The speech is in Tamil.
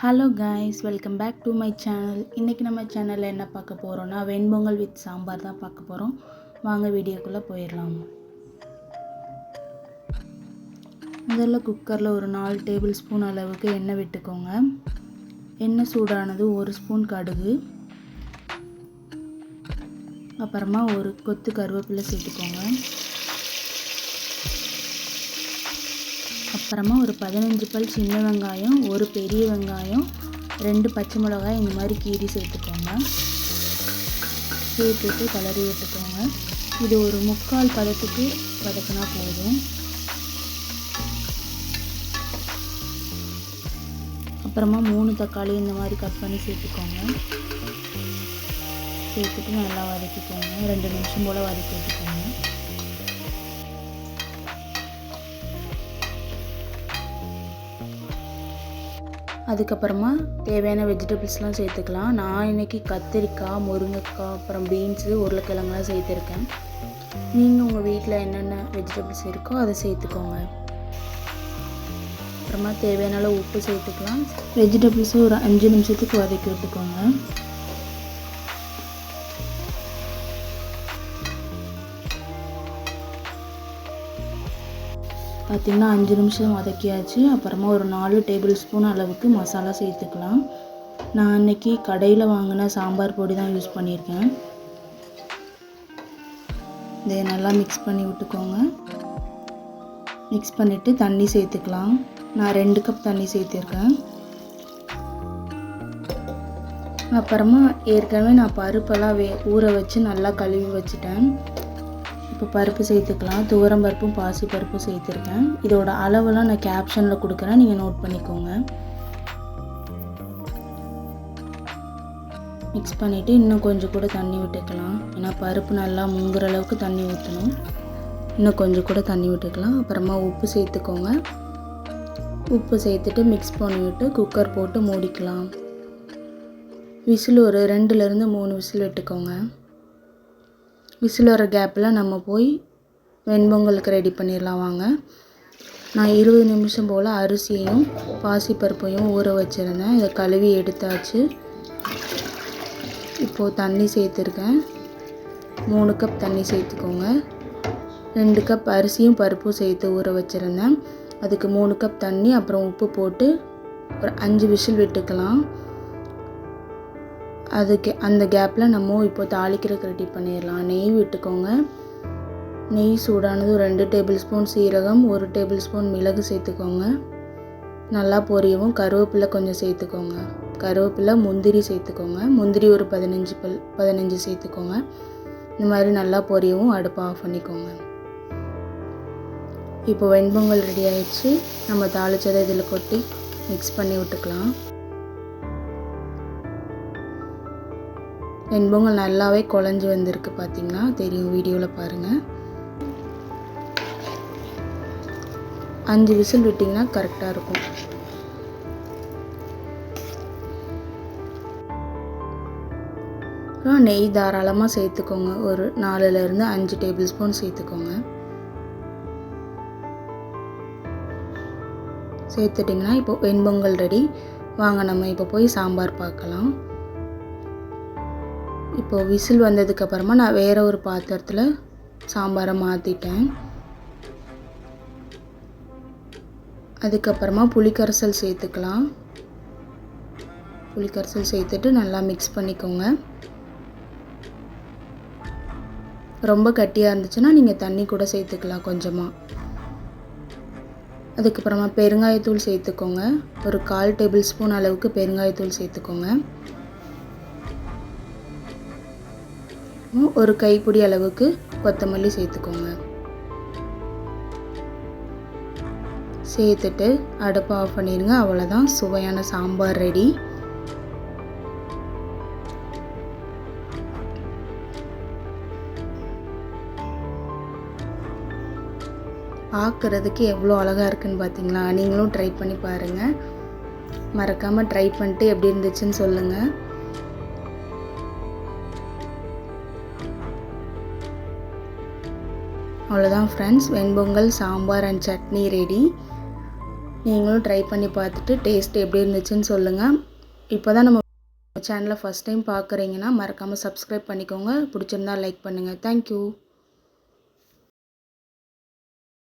Hello guys welcome back to my channel இன்றைக்கி நம்ம சேனலில் என்ன பார்க்க போகிறோன்னா வெண்பொங்கல் வித் சாம்பார் தான் பார்க்க போகிறோம் வாங்க வீடியோக்குள்ளே போயிடலாம். முதல்ல குக்கரில் ஒரு நாலு டேபிள் ஸ்பூன் அளவுக்கு எண்ணெய் விட்டுக்கோங்க. எண்ணெய் சூடானது ஒரு ஸ்பூன் கடுகு. அப்புறமா ஒரு கொத்து கருவேப்பிலை சேர்த்துக்கோங்க. அப்புறமா ஒரு பதினஞ்சு பல் சின்ன வெங்காயம் ஒரு பெரிய வெங்காயம் ரெண்டு பச்சை மிளகாய் இந்த மாதிரி கீரி சேர்த்துக்கோங்க. சேர்த்துட்டு கலரி விட்டுக்கோங்க. இது ஒரு முக்கால் பதத்துக்கு வதக்கினா போதும். அப்புறமா மூணு தக்காளி இந்த மாதிரி கட் பண்ணி சேர்த்துக்கோங்க. சேர்த்துட்டு நல்லா வதக்கிக்கோங்க. ரெண்டு நிமிஷம் போல் வதக்கி விட்டுக்கோங்க. அதுக்கப்புறமா தேவையான வெஜிடபிள்ஸ்லாம் சேர்த்துக்கலாம். நான் இன்றைக்கி கத்திரிக்காய் முருங்கைக்காய் அப்புறம் பீன்ஸு உருளைக்கிழங்குலாம் சேர்த்துருக்கேன். நீங்கள் உங்கள் வீட்டில் என்னென்ன வெஜிடபிள்ஸ் இருக்கோ அதை சேர்த்துக்கோங்க. அப்புறமா தேவையான அளவு உப்பு சேர்த்துக்கலாம். வெஜிடபிள்ஸும் ஒரு அஞ்சு நிமிஷத்துக்கு வதக்கி விட்டுக்கோங்க. பார்த்திங்கன்னா அஞ்சு நிமிஷம் வதக்கியாச்சு. அப்புறமா ஒரு நாலு டேபிள் ஸ்பூன் அளவுக்கு மசாலா சேர்த்துக்கலாம். நான் அன்றைக்கி கடையில் வாங்கின சாம்பார் பொடி தான் யூஸ் பண்ணியிருக்கேன். இதை நல்லா மிக்ஸ் பண்ணி விட்டுக்கோங்க. மிக்ஸ் பண்ணிவிட்டு தண்ணி சேர்த்துக்கலாம். நான் ரெண்டு கப் தண்ணி சேர்த்துருக்கேன். அப்புறமா ஏற்கனவே நான் பருப்பெல்லாம் வே ஊற வச்சு நல்லா கழுவி வச்சுட்டேன். இப்போ பருப்பு சேர்த்துக்கலாம். துவரம் பருப்பும் பாசி பருப்பும் சேர்த்துருக்கேன். இதோட அளவெல்லாம் நான் கேப்ஷனில் கொடுக்குறேன். நீங்கள் நோட் பண்ணிக்கோங்க. மிக்ஸ் பண்ணிவிட்டு இன்னும் கொஞ்சம் கூட தண்ணி விட்டுக்கலாம். ஏன்னா பருப்பு நல்லா முங்குற அளவுக்கு தண்ணி ஊற்றணும் இன்னும் கொஞ்சம் கூட தண்ணி விட்டுக்கலாம். அப்புறமா உப்பு சேர்த்துக்கோங்க. உப்பு சேர்த்துட்டு மிக்ஸ் பண்ணிவிட்டு குக்கர் போட்டு மூடிக்கலாம். விசில் ஒரு ரெண்டுலேருந்து மூணு விசில் விட்டுக்கோங்க. விசில் வர கேப்பில் நம்ம போய் வெண்பொங்கலுக்கு ரெடி பண்ணிடலாம் வாங்க. நான் இருபது நிமிஷம் போல் அரிசியையும் பாசிப்பருப்பையும் ஊற வச்சுருந்தேன். இதை கழுவி எடுத்தாச்சு. இப்போது தண்ணி சேர்த்துருக்கேன். மூணு கப் தண்ணி சேர்த்துக்கோங்க. ரெண்டு கப் அரிசியும் பருப்பும் சேர்த்து ஊற வச்சுருந்தேன். அதுக்கு மூணு கப் தண்ணி அப்புறம் உப்பு போட்டு ஒரு அஞ்சு விசில் விட்டுக்கலாம். அதுக்கு அந்த கேப்பில் நம்ம இப்போ தாளிக்கிறதுக்கு ரெடி பண்ணிடலாம் நெய் விட்டுக்கோங்க. நெய் சூடானது ரெண்டு டேபிள் ஸ்பூன் சீரகம் ஒரு டேபிள் ஸ்பூன் மிளகு சேர்த்துக்கோங்க. நல்லா பொரியவும். கருவேப்பிலை கொஞ்சம் சேர்த்துக்கோங்க. கருவேப்பிலை முந்திரி சேர்த்துக்கோங்க. முந்திரி ஒரு பதினஞ்சு பல் பதினஞ்சு சேர்த்துக்கோங்க. இந்த மாதிரி நல்லா பொரியவும் அடுப்பை ஆஃப் பண்ணிக்கோங்க. இப்போ வெண்பொங்கல் ரெடி ஆயிடுச்சு. நம்ம தாளிச்சதை இதில் கொட்டி மிக்ஸ் பண்ணி விட்டுக்கலாம். வெண்பொங்கல் நல்லாவே குழஞ்சி வந்திருக்கு பார்த்தீங்கன்னா தெரியும் வீடியோவில் பாருங்கள் அஞ்சு விசில் விட்டிங்கன்னா கரெக்டாக இருக்கும். அப்புறம் நெய் தாராளமாக சேர்த்துக்கோங்க. ஒரு நாலுலேருந்து அஞ்சு டேபிள் ஸ்பூன் சேர்த்துக்கோங்க. சேர்த்துட்டிங்கன்னா இப்போ வெண்பொங்கல் ரெடி வாங்க நம்ம இப்போ போய் சாம்பார் பார்க்கலாம். இப்போது விசில் வந்ததுக்கப்புறமா நான் வேறு ஒரு பாத்திரத்தில் சாம்பாரை மாற்றிட்டேன் அதுக்கப்புறமா புளிக்கரைசல் சேர்த்துக்கலாம். புளிக்கரைசல் சேர்த்துட்டு நல்லா மிக்ஸ் பண்ணிக்கோங்க. ரொம்ப கட்டியாக இருந்துச்சுன்னா நீங்கள் தண்ணி கூட சேர்த்துக்கலாம் கொஞ்சமாக அதுக்கப்புறமா பெருங்காயத்தூள் சேர்த்துக்கோங்க. ஒரு கால் டேபிள் ஸ்பூன் அளவுக்கு பெருங்காயத்தூள் சேர்த்துக்கோங்க. ஒரு கைப்பிடி அளவுக்கு கொத்தமல்லி சேர்த்துக்கோங்க. சேர்த்துட்டு அடுப்பை ஆஃப் பண்ணிடுங்க. அவ்வளோதான் சுவையான சாம்பார் ரெடி பார்க்குறதுக்கு எவ்வளோ அழகாக இருக்குன்னு பார்த்தீங்களா நீங்களும் ட்ரை பண்ணி பாருங்கள் மறக்காமல் ட்ரை பண்ணிட்டு எப்படி இருந்துச்சுன்னு சொல்லுங்கள் அவ்வளோதான் friends venpongal sambar and chutney ready நீங்களும் ட்ரை பண்ணி பார்த்துட்டு டேஸ்ட் எப்படி இருந்துச்சுன்னு சொல்லுங்கள் இப்போ தான் நம்ம சேனலை ஃபஸ்ட் டைம் பார்க்குறீங்கன்னா மறக்காமல் சப்ஸ்கிரைப் பண்ணிக்கோங்க. பிடிச்சிருந்தா லைக் பண்ணுங்கள் தேங்க்யூ